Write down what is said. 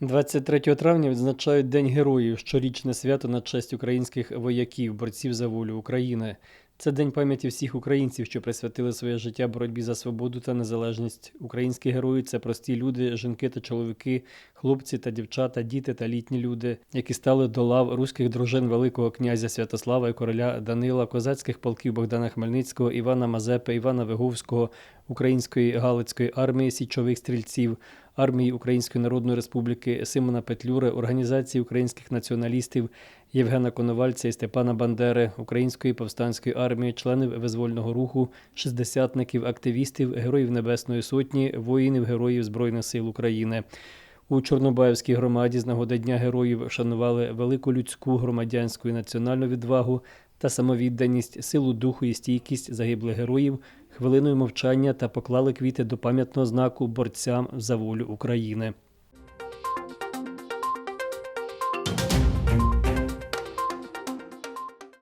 23 травня відзначають День Героїв, щорічне свято на честь українських вояків, борців за волю України. Це день пам'яті всіх українців, що присвятили своє життя боротьбі за свободу та незалежність. Українські герої це прості люди, жінки та чоловіки, хлопці та дівчата, діти та літні люди, які стали до лав руських дружин Великого князя Святослава і короля Данила, козацьких полків Богдана Хмельницького, Івана Мазепи, Івана Виговського, Української Галицької армії січових стрільців, армії Української Народної Республіки Симона Петлюри, Організації українських націоналістів Євгена Коновальця і Степана Бандери, Української повстанської армії, членів визвольного руху, шістдесятників, активістів, героїв Небесної Сотні, воїнів, героїв Збройних сил України. У Чорнобаївській громаді з нагоди Дня героїв шанували велику людську громадянську і національну відвагу та самовідданість, силу духу і стійкість загиблих героїв, хвилиною мовчання та поклали квіти до пам'ятного знаку борцям за волю України.